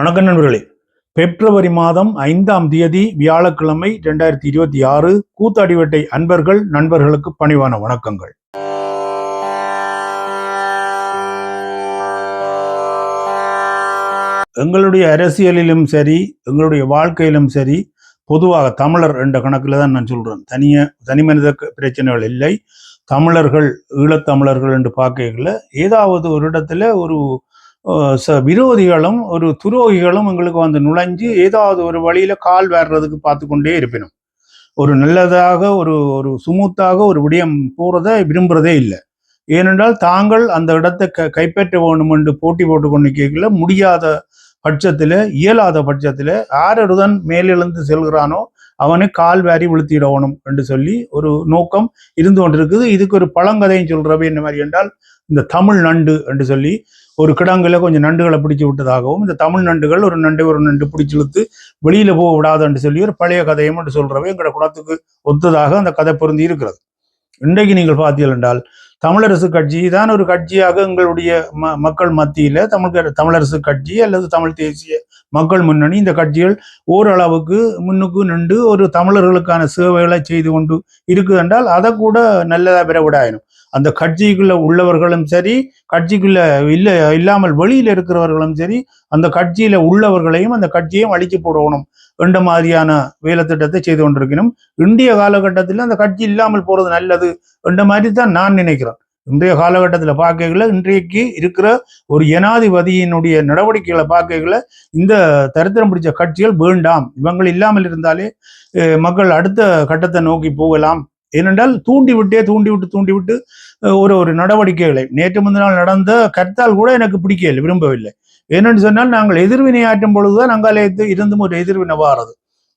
வணக்கம் நண்பர்களே. பிப்ரவரி மாதம் ஐந்தாம் தேதி வியாழக்கிழமை இரண்டாயிரத்தி இருபத்தி ஆறு கூத்தாடிவேட்டை அன்பர்கள் நண்பர்களுக்கு பணிவான வணக்கங்கள். எங்களுடைய அரசியலிலும் சரி எங்களுடைய வாழ்க்கையிலும் சரி பொதுவாக தமிழர் என்ற கணக்கில் தான் நான் சொல்றேன். தனிய தனி மனித பிரச்சனைகள் இல்லை. தமிழர்கள் ஈழத்தமிழர்கள் என்று பார்க்கல ஏதாவது ஒரு இடத்துல ஒரு விரோதிகளும் ஒரு துரோகிகளும் எங்களுக்கு வந்து நுழைஞ்சு ஏதாவது ஒரு வழியில கால் வேறுறதுக்கு பார்த்து கொண்டே இருப்பினும். ஒரு நல்லதாக ஒரு ஒரு சுமூத்தாக ஒரு விடயம் போறதை விரும்புறதே இல்லை. ஏனென்றால் தாங்கள் அந்த இடத்தை க கைப்பற்ற வேணும் என்று போட்டி போட்டு கொண்டு கேட்கல முடியாத பட்சத்தில் இயலாத பட்சத்தில் ஆரொருதன் மேலெழுந்து செல்கிறானோ அவனை கால் வாரி விழுத்திடணும் என்று சொல்லி ஒரு நோக்கம் இருந்து கொண்டிருக்குது. இதுக்கு ஒரு பழங்கதையும் சொல்கிறவை என்ன மாதிரி என்றால் இந்த தமிழ் நண்டு என்று சொல்லி ஒரு கிடங்குல கொஞ்சம் நண்டுகளை பிடிச்சு விட்டதாகவும் இந்த தமிழ் நண்டுகள் ஒரு நண்டு ஒரு நண்டு பிடிச்சு இழுத்து வெளியில போக விடாதுன்னு சொல்லி ஒரு பழைய கதையும் என்று சொல்றவை. எங்களோட குலத்துக்கு ஒத்ததாக அந்த கதை பொருந்தி இருக்கிறது. இன்றைக்கு நீங்கள் பார்த்தீர்கள் என்றால் தமிழரசு கட்சி தான் ஒரு கட்சியாக எங்களுடைய ம மக்கள் மத்தியில தமிழ் தமிழரசு கட்சி அல்லது தமிழ் தேசிய மக்கள் முன்னணி. இந்த கட்சிகள் ஓரளவுக்கு முன்னுக்கு நின்று ஒரு தமிழர்களுக்கான சேவைகளை செய்து கொண்டு இருக்குது என்றால் அதை கூட நல்லதா பெற விடாயினும் அந்த கட்சிக்குள்ள உள்ளவர்களும் சரி கட்சிக்குள்ள இல்ல இல்லாமல் வெளியில இருக்கிறவர்களும் சரி அந்த கட்சியில உள்ளவர்களையும் அந்த கட்சியையும் அழிச்சு போடணும். என்ற மாதிரியான வேலை திட்டத்தை செய்து கொண்டிருக்கணும். இந்திய காலகட்டத்தில் அந்த கட்சி இல்லாமல் போறது நல்லது என்ற மாதிரி தான் நான் நினைக்கிறேன். இன்றைய காலகட்டத்தில் பார்க்கல இன்றைக்கு இருக்கிற ஒரு ஜனாதிபதியினுடைய நடவடிக்கைகளை பார்க்கல இந்த தரித்திரம் பிடிச்ச கட்சிகள் வேண்டாம். இவங்கள் இல்லாமல் இருந்தாலே மக்கள் அடுத்த கட்டத்தை நோக்கி போகலாம். ஏனென்றால் தூண்டிவிட்டே தூண்டிவிட்டு தூண்டிவிட்டு ஒரு ஒரு நடவடிக்கைகளை நேற்று முந்தினால் நடந்த கருத்தால் கூட எனக்கு பிடிக்கவில்லை விரும்பவில்லை. ஏனென்று சொன்னால் நாங்கள் எதிர்வினை பொழுதுதான் அங்காலே இருந்தும் ஒரு எதிர்வினை வாரது.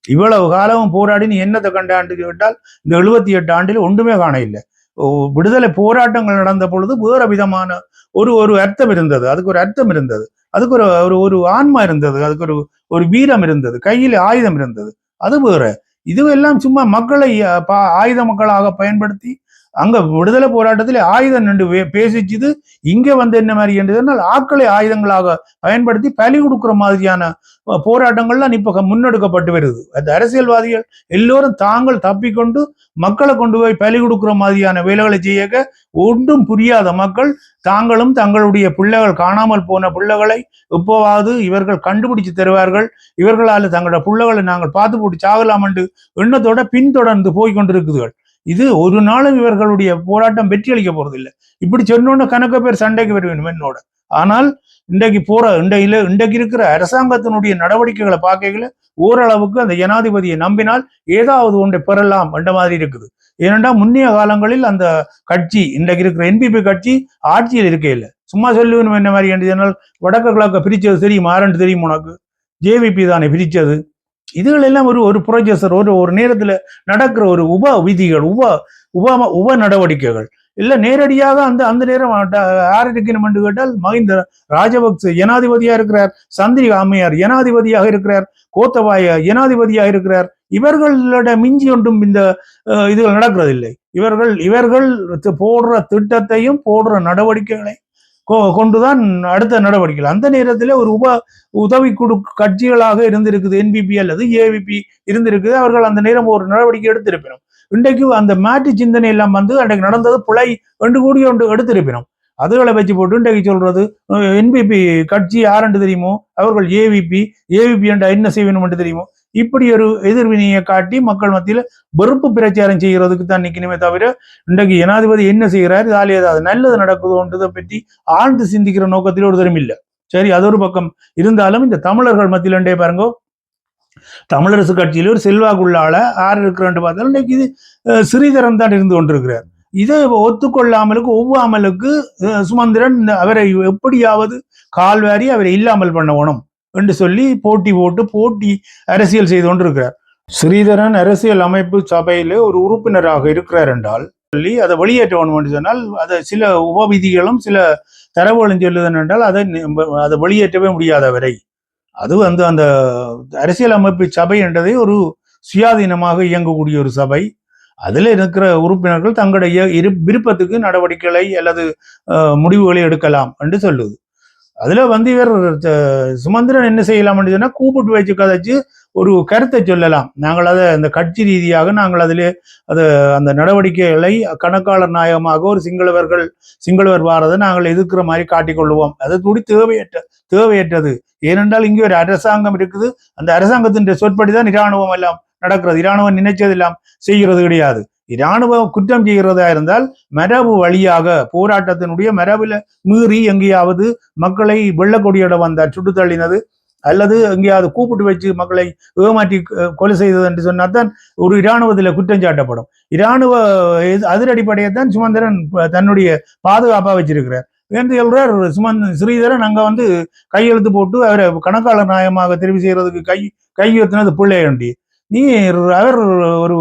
இவ்வளவு காலமும் போராடி நீ என்னத்தை கண்ட ஆண்டு கேட்டால் இந்த எழுபத்தி எட்டு ஆண்டில் ஒன்றுமே காண இல்லை விடுதலை போராட்டங்கள் நடந்த பொழுது வேற விதமான ஒரு ஒரு அர்த்தம் இருந்தது. அதுக்கு ஒரு அர்த்தம் இருந்தது. அதுக்கு ஒரு ஒரு ஒரு ஆன்மா இருந்தது. அதுக்கு ஒரு ஒரு வீரம் இருந்தது. கையில் ஆயுதம் இருந்தது. அது வேற. இதுவெல்லாம் சும்மா மக்களை ஆயுத மக்களாக பயன்படுத்தி அங்க விடுதலை போராட்டத்தில் ஆயுதம் நின்று பேசிச்சுது. இங்க வந்து என்ன மாதிரி என்றால் ஆட்களை ஆயுதங்களாக பயன்படுத்தி பலி கொடுக்குற மாதிரியான போராட்டங்கள்லாம் இப்ப முன்னெடுக்கப்பட்டு வருது. அந்த அரசியல்வாதிகள் எல்லோரும் தாங்கள் தப்பிக்கொண்டு மக்களை கொண்டு போய் பலி கொடுக்குற மாதிரியான வேலைகளை செய்யக்க ஒன்றும் புரியாத மக்கள் தாங்களும் தங்களுடைய பிள்ளைகள் காணாமல் போன பிள்ளைகளை எப்போவாவது இவர்கள் கண்டுபிடிச்சு தருவார்கள். இவர்களால் தங்களோட பிள்ளைகளை நாங்கள் பார்த்து போட்டு சாகலாம் என்று எண்ணத்தோட பின்தொடர்ந்து போய் கொண்டிருக்குதுகள். இது ஒரு நாளும் இவர்களுடைய போராட்டம் வெற்றி அளிக்க போறதில்லை. இப்படி சொன்னோன்னு கணக்க பேர் சண்டைக்கு வருவேன் என்னோட. ஆனால் இன்றைக்கு போற இன்றையில இன்றைக்கு இருக்கிற அரசாங்கத்தினுடைய நடவடிக்கைகளை பார்க்கல ஓரளவுக்கு அந்த ஜனாதிபதியை நம்பினால் ஏதாவது ஒன்றை பெறலாம் என்ற மாதிரி இருக்குது. ஏனென்றால் முன்னைய காலங்களில் அந்த கட்சி இன்றைக்கு இருக்கிற என்பிபி கட்சி ஆட்சியில் இருக்க இல்லை சும்மா சொல்லுவேன் என்ன மாதிரி என்று சொன்னால் வடக்கு கிழக்க பிரிச்சது தெரியும்? ஆரண்டு தெரியும் உனக்கு? ஜேவிபி தானே பிரிச்சது. இதுகள் எல்லாம் ஒரு ஒரு ப்ரொஜெசர் ஒரு ஒரு நேரத்துல நடக்கிற ஒரு உப விதிகள் உப உப உப நடவடிக்கைகள். இல்ல நேரடியாக அந்த அந்த நேரம் ட- யார் இருக்கணும் என்று கேட்டால் மஹிந்த ராஜபக்ச ஜனாதிபதியா இருக்கிறார். சந்திரிகா அம்மையார் ஜனாதிபதியாக இருக்கிறார். கோத்தபாய ஜனாதிபதியாக இருக்கிறார். இவர்களோட மிஞ்சி ஒன்றும் இந்த அஹ், இதுகள் நடக்கிறதில்லை. இவர்கள் இவர்கள் போடுற திட்டத்தையும் போடுற நடவடிக்கைகளை கொண்டுதான் அடுத்த நடவடிக்கைகள். அந்த நேரத்தில் ஒரு உப உதவி குழு கட்சிகளாக இருந்திருக்குது என்பிபி அல்லது ஏவிபி இருந்திருக்குது. அவர்கள் அந்த நேரம் ஒரு நடவடிக்கை எடுத்திருப்பினும் இன்றைக்கு அந்த மாற்று சிந்தனை எல்லாம் வந்து அன்றைக்கு நடந்தது புலை ரெண்டு கூடி ஒன்று எடுத்திருப்பினோம் அதுகளை வச்சு போட்டு இன்றைக்கு சொல்றது என்பிபி கட்சி யாரென்று தெரியுமோ? அவர்கள் ஏவிபி ஏவிபி என்ற என்ன செய்யணும் என்று தெரியுமோ? இப்படி ஒரு எதிர்வினையை காட்டி மக்கள் மத்தியில வெறுப்பு பிரச்சாரம் செய்கிறதுக்கு தான் நிக்கணுமே தவிர இன்றைக்கு ஜனாதிபதி என்ன செய்கிறார் இதால ஏதாவது நல்லது நடக்குதோன்றதை பற்றி ஆழ்ந்து சிந்திக்கிற நோக்கத்தில் ஒரு தரும் இல்லை. சரி அது ஒரு பக்கம். இருந்தாலும் இந்த தமிழர்கள் மத்தியிலண்டே பாருங்க. தமிழரசு கட்சியில ஒரு செல்வாக்குள்ளால ஆறு இருக்கிறான்னு பார்த்தாலும் இன்னைக்கு இது அஹ், ஸ்ரீதரன் தான் இருந்து கொண்டிருக்கிறார். இதை ஒத்துக்கொள்ளாமலுக்கு ஒவ்வாமலுக்கு சுமந்திரன் அவரை எப்படியாவது கால்வாரி அவரை இல்லாமல் பண்ணணும் என்று சொல்லி போட்டி போட்டு போட்டி அரசியல் செய்து கொண்டிருக்கிறார். ஸ்ரீதரன் அரசியல் அமைப்பு சபையில ஒரு உறுப்பினராக இருக்கிறார் என்றால் சொல்லி அதை வெளியேற்ற வேணும் சொன்னால் அதை சில உபவிதிகளும் சில தரவுகளும் சொல்லுதன் என்றால் அதை நி- அதை வெளியேற்றவே முடியாத வரை. அது வந்து அந்த அரசியல் அமைப்பு சபை என்றதை ஒரு சுயாதீனமாக இயங்கக்கூடிய ஒரு சபை. அதில் இருக்கிற உறுப்பினர்கள் தங்களுடைய இரு விருப்பத்துக்கு நடவடிக்கைகளை அல்லது முடிவுகளை எடுக்கலாம் என்று சொல்லுது. அதுல வந்து இவர் சுமந்திரன் என்ன செய்யலாம் சொன்னா கூப்பிட்டு வச்சு கதைச்சு ஒரு கருத்தை சொல்லலாம். நாங்கள் அதை அந்த கட்சி ரீதியாக நாங்கள் அதிலே அது அந்த நடவடிக்கைகளை கணக்காளர் நாயகமாக ஒரு சிங்களவர்கள் சிங்களவர் வாரதை நாங்கள் எதிர்க்கிற மாதிரி காட்டிக்கொள்வோம் அது துடி தேவையற்ற தேவையற்றது. ஏனென்றால் இங்கே ஒரு அரசாங்கம் இருக்குது. அந்த அரசாங்கத்தின் சொற்படி தான் இராணுவம் எல்லாம் நடக்கிறது. இராணுவம் நினைச்சதெல்லாம் செய்கிறது கிடையாது. இராணுவம் குற்றம் செய்கிறதா இருந்தால் மரபு வழியாக போராட்டத்தினுடைய மரபில் மீறி எங்கேயாவது மக்களை வெள்ளக்கொடியிட வந்தார் சுட்டு தள்ளினது அல்லது எங்கேயாவது கூப்பிட்டு வச்சு மக்களை ஏமாற்றி கொலை செய்தது என்று சொன்னால்தான் ஒரு இராணுவத்தில் குற்றம் சாட்டப்படும். இராணுவ இது- அதிரடிப்படையை தான் சுமந்திரன் தன்னுடைய பாதுகாப்பாக வச்சிருக்கிறார். என்று சொல்றார் சுமந்த் ஸ்ரீதரன் அங்கே வந்து கையெழுத்து போட்டு அவரை கணக்காளர் நியாயமாக தெரிவு செய்யறதுக்கு கை கையெழுத்தினது பிள்ளையண்டி நீ அவர் ஒரு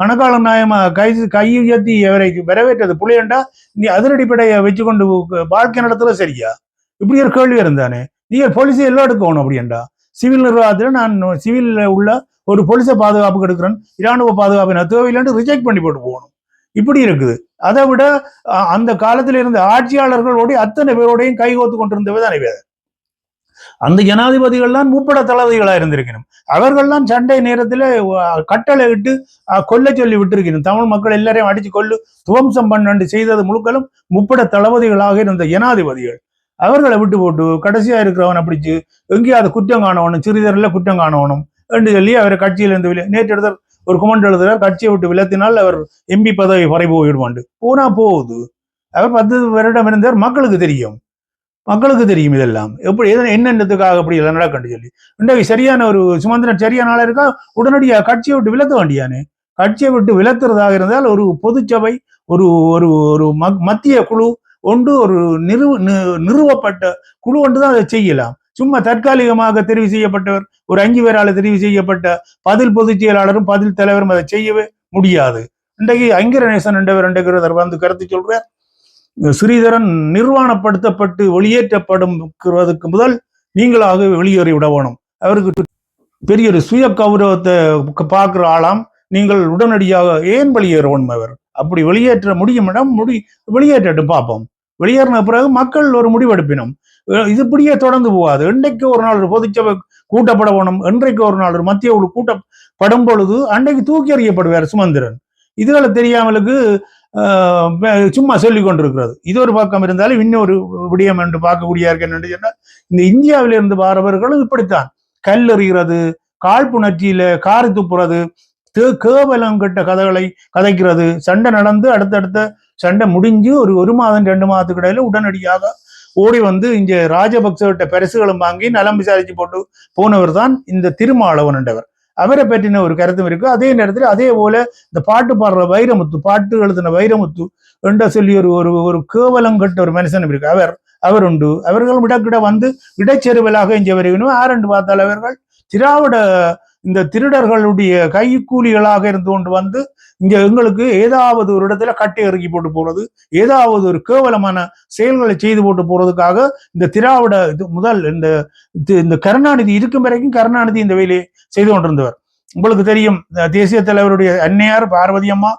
கணக்காளர் நியாயமா கை கையெழுத்தி அவரை வரவேற்றது. புளியண்டா நீ அதிரடிப்படையை வச்சுக்கொண்டு வாழ்க்கை நடத்துல சரியா? இப்படி ஒரு கேள்வி இருந்தானே. நீ போலீஸை எல்லாம் எடுக்கணும் அப்படின்டா சிவில் நிர்வாகத்தில் நான் சிவில் உள்ள ஒரு போலீஸை பாதுகாப்புக்கு எடுக்கிறேன் இராணுவ பாதுகாப்பு நான் தேவையில்லைன்னு ரிஜெக்ட் பண்ணி போட்டு போகணும். இப்படி இருக்குது. அதை விட அந்த காலத்தில் இருந்த ஆட்சியாளர்களோடய அத்தனை பேரோடையும் கைகோத்து கொண்டிருந்தவை தான் வேதன் அந்த ஜனாதிபதிகள் தான் முப்பட தளபதிகளா இருந்திருக்கணும். அவர்கள்லாம் சண்டை நேரத்தில் கட்டளை இட்டு கொல்ல சொல்லி விட்டிருக்கணும். தமிழ் மக்கள் எல்லாரையும் அடிச்சு கொல்லு துவம்சம் பண்ணண்டு செய்தது முழுக்கலும் முப்பட தளபதிகளாக இருந்த ஜனாதிபதிகள். அவர்களை விட்டு போட்டு கடைசியா இருக்கிறவனை பிடிச்சு எங்கேயாவது குற்றம் காணவனும் சிறிதரில் குற்றம் காணவனும் என்று சொல்லி அவரை கட்சியிலிருந்து வில நேற்று எடுத்தார் ஒரு குமண்ட் எழுதுகிறார் கட்சியை விட்டு விலத்தினால் அவர் எம்பி பதவி பறி போயிடுவாண்டு போனா போகுது. அவர் பத்து வருடம் இருந்தார் மக்களுக்கு தெரியும். மக்களுக்கு தெரியும் இதெல்லாம். எப்படி எது- என்னென்னத்துக்காக அப்படி எல்லாம் நடக்கண்டு சொல்லி. இன்றைக்கு சரியான ஒரு சுமந்திரன் சரியான ஆளா இருக்கா? உடனடியாக கட்சியை விட்டு விலத்த வேண்டியானே. கட்சியை விட்டு விலத்துறதாக இருந்தால் ஒரு பொதுச்சபை ஒரு ஒரு ஒரு மக்- மத்திய குழு ஒன்று ஒரு நிறுவ நிறுவப்பட்ட குழு ஒன்று தான் அதை செய்யலாம். சும்மா தற்காலிகமாக தெரிவு செய்யப்பட்டவர் ஒரு அஞ்சு பேரால தெரிவு செய்யப்பட்ட பதில் பொதுச் செயலாளரும் பதில் தலைவரும் அதை செய்யவே முடியாது. இன்றைக்கு ஐங்கரநேசன் என்றவர் என்றவர் வந்து கருத்து சொல்றார். ஸ்ரீதரன் நிர்வாணப்படுத்தப்பட்டு வெளியேற்றப்படும் முதல் நீங்களாக வெளியேறி விட வேணும் அவருக்கு பெரிய ஒரு சுய கௌரவத்தை பார்க்குற ஆளாம். நீங்கள் உடனடியாக ஏன் வெளியேறணும் அவர்? அப்படி வெளியேற்ற முடியும் இடம் முடி வெளியேற்றட்டு பார்ப்போம். வெளியேறின பிறகு மக்கள் ஒரு முடிவெடுப்பினும். இது இப்படியே தொடர்ந்து போகாது. இன்றைக்கு ஒரு நாள் ஒரு பொதுச்சபை கூட்டப்பட வேணும் இன்றைக்கு ஒரு நாள் ஒரு மத்திய குழு கூட்டப்படும் பொழுது அன்றைக்கு தூக்கி எறியப்படுவார் சுமந்திரன். இதுகளை தெரியாமலுக்கு சும்மா சொல்லி கொண்டிருக்கிறது இது ஒரு பக்கம் இருந்தாலும் இன்னொரு விடயம் என்று பார்க்கக்கூடிய என்று சொன்னால் இந்த இந்தியாவில இருந்து வாரவர்களும் இப்படித்தான். கல் எறிகிறது காழ்ப்புணர்ச்சியில காரி துப்புறது தே- கேவலம் கெட்ட கதைகளை கதைக்கிறது. சண்டை நடந்து அடுத்தடுத்த சண்டை முடிஞ்சு ஒரு ஒரு மாதம் ரெண்டு மாதத்துக்கு இடையில உடனடியாக ஓடி வந்து இங்கே ராஜபக்சவிட்ட பரிசுகளும் வாங்கி நலம் விசாரிச்சு போட்டு போனவர் தான் இந்த திருமாவளவன் என்றவர். அவரை பற்றின ஒரு கருத்தும் இருக்கு. அதே நேரத்தில் அதே போல இந்த பாட்டு பாடுற வைரமுத்து பாட்டு எழுதின வைரமுத்து என்ற சொல்லி ஒரு ஒரு ஒரு கேவலம் கட்ட ஒரு மனுஷன் இருக்கு. அவர் அவர் உண்டு. அவர்களும் இடக்கிட வந்து இடைச்செருவலாக இங்கே வருகணும் ஆரண்டு பார்த்தால் அவர்கள் திராவிட இந்த திருடர்களுடைய கைக்கூலிகளாக இருந்து கொண்டு வந்து இங்க எங்களுக்கு ஏதாவது ஒரு இடத்துல கட்டை இறக்கி போட்டு போறது ஏதாவது ஒரு கேவலமான செயல்களை செய்து போட்டு போறதுக்காக இந்த திராவிட இது முதல் இந்த இந்த கருணாநிதி இருக்கும் வரைக்கும் கருணாநிதி இந்த வேலையை செய்து கொண்டிருந்தவர். உங்களுக்கு தெரியும் தேசிய தலைவருடைய அன்னையார் பார்வதி அம்மா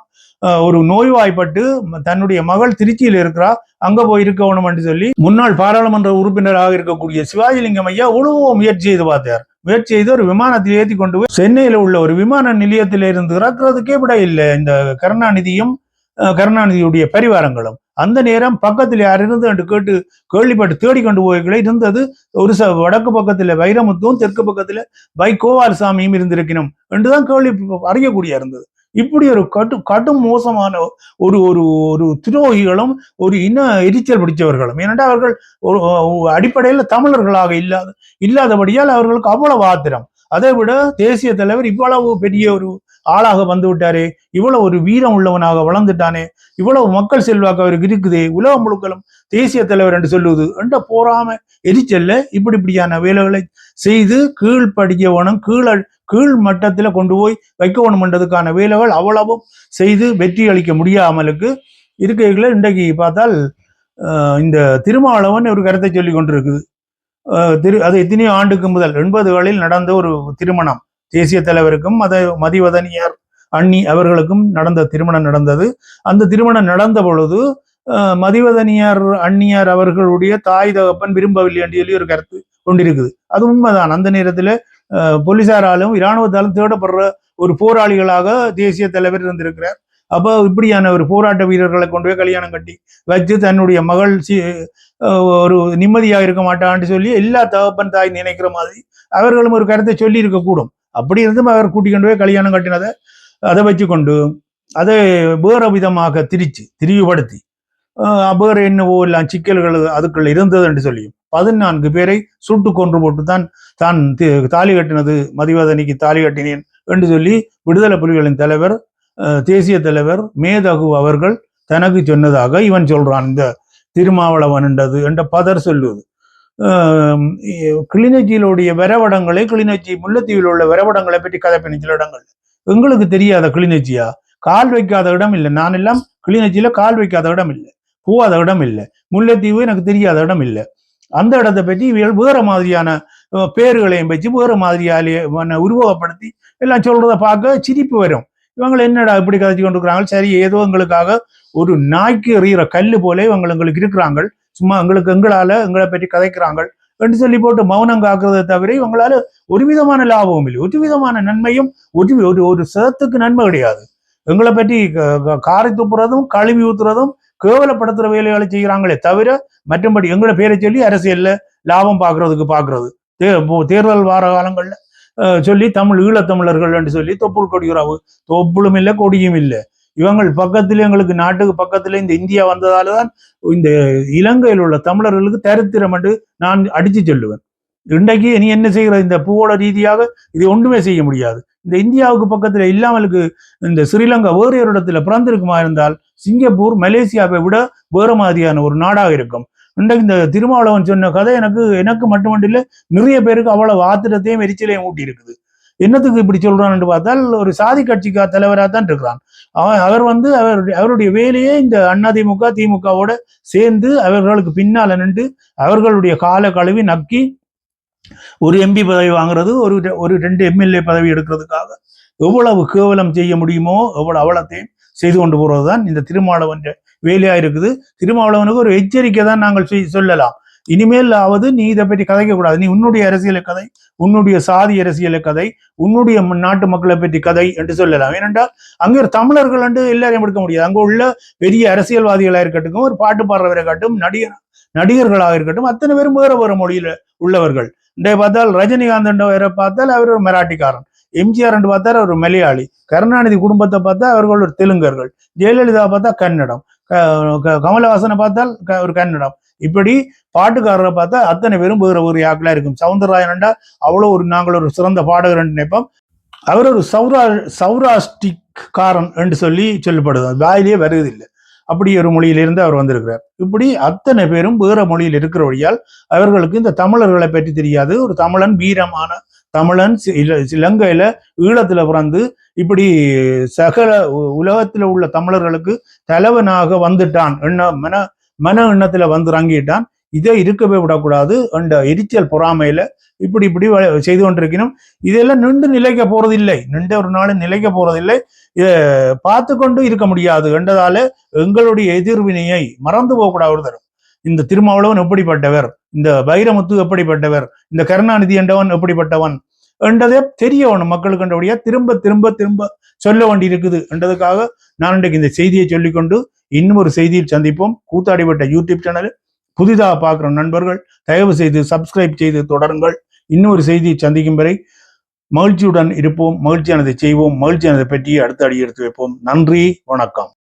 ஒரு நோய்வாய்ப்பட்டு தன்னுடைய மகள் திருச்சியில் இருக்கிறா அங்க போய் இருக்கணும் என்று சொல்லி முன்னாள் பாராளுமன்ற உறுப்பினராக இருக்கக்கூடிய சிவாஜிலிங்கம் ஐயா உழுவோ முயற்சி செய்து பார்த்தார். முயற்சி செய்து ஒரு விமானத்தில் ஏற்றி கொண்டு போய் சென்னையில உள்ள ஒரு விமான நிலையத்தில் இருந்து இறக்குறதுக்கே விட இல்லை. இந்த கருணாநிதியும் கருணாநிதியுடைய பரிவாரங்களும். அந்த நேரம் பக்கத்தில் யார் இருந்து என்று கேட்டு கேள்விப்பட்டு தேடிக்கொண்டு போய்களை இருந்தது. ஒரு ச வடக்கு பக்கத்துல வைரமுத்தும் தெற்கு பக்கத்துல வை கோபாலசாமியும் இருந்திருக்கணும் என்றுதான் கேள்வி அறியக்கூடிய இருந்தது. இப்படி ஒரு கட்டு கடும் மோசமான ஒரு ஒரு ஒரு துரோகிகளும் ஒரு இன எரிச்சல் பிடிச்சவர்களும். ஏனென்றால் அவர்கள் ஒரு அடிப்படையில் தமிழர்களாக இல்லாத இல்லாதபடியால் அவர்களுக்கு அவ்வளவு ஆத்திரம். அதை விட தேசிய தலைவர் இவ்வளவு பெரிய ஒரு ஆளாக வந்து விட்டாரே. இவ்வளவு ஒரு வீரம் உள்ளவனாக வளர்ந்துட்டானே. இவ்வளவு மக்கள் செல்வாக்கு அவருக்கு இருக்குதே. உலகம் முழுக்கலும் தேசிய தலைவர் என்று சொல்லுவது என்ற போறாம எரிச்சல்ல இப்படி இப்படியான வேலைகளை செய்து கீழ்ப்படிக்கவனும் கீழ கீழ் மட்டத்துல கொண்டு போய் வைக்கணும் என்றதுக்கான வேலைகள் அவ்வளவும் செய்து வெற்றி அளிக்க முடியாமலுக்கு இருக்கைகளை இன்றைக்கு பார்த்தால் இந்த திருமாவளவன் ஒரு கருத்தை சொல்லி கொண்டிருக்குது. திரு அது எத்தனையோ ஆண்டுக்கு முதல் எண்பதுகளில் நடந்த ஒரு திருமணம். தேசிய தலைவருக்கும் மத மதிவதனியார் அண்ணி அவர்களுக்கும் நடந்த திருமணம் நடந்தது. அந்த திருமணம் நடந்த பொழுது மதிவதனியார் அந்நியார் அவர்களுடைய தாய் தகப்பன் விரும்பவில்லை என்று சொல்லி ஒரு கருத்து கொண்டிருக்குது. அது உண்மைதான். அந்த நேரத்தில் போலீசாராலும் இராணுவத்தாலும் தேடப்படுற ஒரு போராளிகளாக தேசிய தலைவர் இருந்திருக்கிறார். அப்போ இப்படியான ஒரு போராட்ட வீரர்களை கொண்டு போய் கல்யாணம் கட்டி வச்சு தன்னுடைய மகள் சி- ஒரு நிம்மதியாக இருக்க மாட்டான்னு சொல்லி எல்லா தகப்பன் தாய் நினைக்கிற மாதிரி அவர்களும் ஒரு கருத்தை சொல்லி இருக்கக்கூடும் அப்படி இருந்தும் அவர் கூட்டிக்கொண்டு போய் கல்யாணம் கட்டினதை அதை வச்சுக்கொண்டு அதை வேற விதமாக திரிச்சு திரிவுபடுத்தி வேறு என்னவோ எல்லாம் சிக்கல்கள் அதுக்குள்ள இருந்தது என்று சொல்லியும் பதினான்கு பேரை சுட்டு கொன்று போட்டு தான் தான் தாலி கட்டினது மதிவதனிக்கு தாலி கட்டினேன் என்று சொல்லி விடுதலை புலிகளின் தலைவர் அஹ், தேசிய தலைவர் மேதகு அவர்கள் தனக்கு சொன்னதாக இவன் சொல்றான் இந்த திருமாவளவன் என்றது என்ற பதர் சொல்லுவது. கிளிநொச்சியிலுடைய வரைபடங்களை கிளிநொச்சி முல்லைத்தீவில் உள்ள வரைபடங்களை பற்றி கதைப்பின சில இடங்கள். எங்களுக்கு தெரியாத கிளிநொச்சியா? கால் வைக்காத இடம் இல்லை. நான் எல்லாம் கிளிநொச்சியில கால் வைக்காத இடம் இல்லை. போகாத இடம் இல்லை. முல்லைத்தீவு எனக்கு தெரியாத இடம் இல்லை. அந்த இடத்தை பற்றி இவர்கள் வேற மாதிரியான பேர்களையும் வச்சு வேற மாதிரியாலே உருவகப்படுத்தி எல்லாம் சொல்றத பார்க்க சிரிப்பு வரும். இவங்க என்னடா இப்படி கதைச்சு கொண்டிருக்கிறாங்க? சரி ஏதோ எங்களுக்காக ஒரு நாய்க்கு எறிகிற கல்லு போல இவங்க எங்களுக்கு இருக்கிறாங்க. சும்மா எங்களுக்கு எங்களால எங்களை பற்றி கதைக்கிறாங்க என்று சொல்லி போட்டு மௌனம் காக்குறதை தவிர இவங்களால ஒரு விதமான லாபமும் இல்லை. ஒரு விதமான நன்மையும் ஒரு ஒரு ஒரு சதத்துக்கு நன்மை கிடையாது. எங்களை பற்றி க- துப்புறதும் கழுவி ஊத்துறதும் கேவலப்படுத்துற வேலைகளை செய்கிறாங்களே தவிர மற்றபடி எங்களை பேரை சொல்லி அரசியல்ல லாபம் பார்க்கறதுக்கு பார்க்கறது. தே தேர்தல் வார காலங்களில் சொல்லி தமிழ் ஈழத்தமிழர்கள் என்று சொல்லி தொப்புள் கொடி உறவு தொப்புளும் இல்லை கொடியும் இல்லை. இவங்கள் பக்கத்துல எங்களுக்கு நாட்டுக்கு பக்கத்துல இந்த இந்தியா வந்ததால தான் இந்த இலங்கையில் உள்ள தமிழர்களுக்கு தரித்திரம் என்று நான் அடிச்சு சொல்லுவேன். இன்றைக்கு நீ என்ன செய்கிற? இந்த பூவோட ரீதியாக இது ஒன்றுமே செய்ய முடியாது. இந்த இந்தியாவுக்கு பக்கத்துல இல்லாமலுக்கு இந்த ஸ்ரீலங்கா வேறு ஒரு இடத்துல பிறந்திருக்குமா இருந்தால் சிங்கப்பூர் மலேசியாவை விட வேற மாதிரியான ஒரு நாடாக இருக்கும். இன்றைக்கு இந்த திருமாவளவன் சொன்ன கதை எனக்கு எனக்கு மட்டுமல்ல நிறைய பேருக்கு அவ்வளவு ஆத்திரத்தையும் எரிச்சலையும் ஊட்டி இருக்குது என்னத்துக்கு இப்படி சொல்றான்னு பார்த்தால் ஒரு சாதி கட்சிக்கா தலைவராக தான் இருக்கிறான். அவன் அவர் வந்து அவர் அவருடைய வேலையே இந்த அதிமுக திமுகவோட சேர்ந்து அவர்களுக்கு பின்னால நின்று அவர்களுடைய கால கழுவி நக்கி ஒரு எம்பி பதவி வாங்குறது ஒரு ரெ- ஒரு ரெண்டு எம்எல்ஏ பதவி எடுக்கிறதுக்காக எவ்வளவு கேவலம் செய்ய முடியுமோ எவ்வளவு அவலத்தையும் செய்து கொண்டு போறதுதான் இந்த திருமாவளவன் வேலையா இருக்குது. திருமாவளவனுக்கு ஒரு எச்சரிக்கை தான் நாங்கள் செய்- சொல்லலாம். இனிமேல் ஆவது நீ இதை பற்றி கதைக்க கூடாது நீ உன்னுடைய அரசியலை கதை உன்னுடைய சாதி அரசியலை கதை உன்னுடைய நாட்டு மக்களை பற்றி கதை என்று சொல்லலாம். ஏனென்றால் அங்கே ஒரு தமிழர்கள் என்று எல்லாரையும் எடுக்க முடியாது. அங்க உள்ள பெரிய அரசியல்வாதிகளாக இருக்கட்டும் ஒரு பாட்டு பாடுறவரை காட்டும் நடிகர் நடிகர்களாக இருக்கட்டும் அத்தனை பேரும் வேற வேற மொழியில உள்ளவர்கள். இன்றைய பார்த்தால் ரஜினிகாந்த் வேற பார்த்தால் அவர் ஒரு மராட்டிக்காரன். எம்ஜிஆர் என்று பார்த்தால் ஒரு மலையாளி. கருணாநிதி குடும்பத்தை பார்த்தா அவர்கள் ஒரு தெலுங்கர்கள். ஜெயலலிதா பார்த்தா கன்னடம். க- கமலஹாசனை பார்த்தால் க- ஒரு கன்னடம். இப்படி பாட்டுக்காரரை பார்த்தா அத்தனை பேரும் வேற ஒரு யாக்கலா இருக்கும். சவுந்தரராயன்டா அவ்வளோ ஒரு நாங்கள் ஒரு சிறந்த பாடகர் என்று நினைப்போம். அவர் ஒரு சௌரா சௌராஷ்டிக் காரன் என்று சொல்லி சொல்லப்படுது. வாயிலே வாயிலேயே வருவதில்லை. அப்படி ஒரு மொழியிலிருந்து அவர் வந்திருக்கிறார். இப்படி அத்தனை பேரும் வேற மொழியில் இருக்கிறபடியால் அவர்களுக்கு இந்த தமிழர்களை பற்றி தெரியாது. ஒரு தமிழன் வீரமான தமிழன் இலங்கையில ஈழத்துல பிறந்து இப்படி சகல உ- உலகத்துல உள்ள தமிழர்களுக்கு தலைவனாக வந்துட்டான். என்ன மன மன எண்ணத்துல வந்து இறங்கிட்டான் இதை இருக்கவே விடக்கூடாது. அந்த எரிச்சல் பொறாமையில இப்படி இப்படி செய்து கொண்டிருக்கணும். இதெல்லாம் நின்று நிலைக்க போறதில்லை. நின்று ஒரு நாள் நிலைக்க போறதில்லை. இதை பார்த்து கொண்டு இருக்க முடியாது. என்றதால எங்களுடைய எதிர்வினையை மறந்து போகக்கூடாது ஒரு இந்த திருமாவளவன் எப்படிப்பட்டவர்? இந்த வைரமுத்து எப்படிப்பட்டவர்? இந்த கருணாநிதி என்றவன் எப்படிப்பட்டவன்? என்றதே தெரிய வேணும். மக்களுக்கு என்றபடியா திரும்ப திரும்ப திரும்ப சொல்ல வேண்டி இருக்குது என்றதுக்காக நான் இன்றைக்கு இந்த செய்தியை சொல்லிக்கொண்டு இன்னும் ஒரு செய்தியில் சந்திப்போம். கூத்தாடிப்பட்ட யூடியூப் சேனல் புதிதாக பார்க்குற நண்பர்கள் தயவு செய்து சப்ஸ்கிரைப் செய்து தொடருங்கள். இன்னும் ஒரு செய்தியை சந்திக்கும் வரை மகிழ்ச்சியுடன் இருப்போம். மகிழ்ச்சியானதை செய்வோம். மகிழ்ச்சியானதை பற்றி அடுத்த அடி எடுத்து வைப்போம். நன்றி வணக்கம்.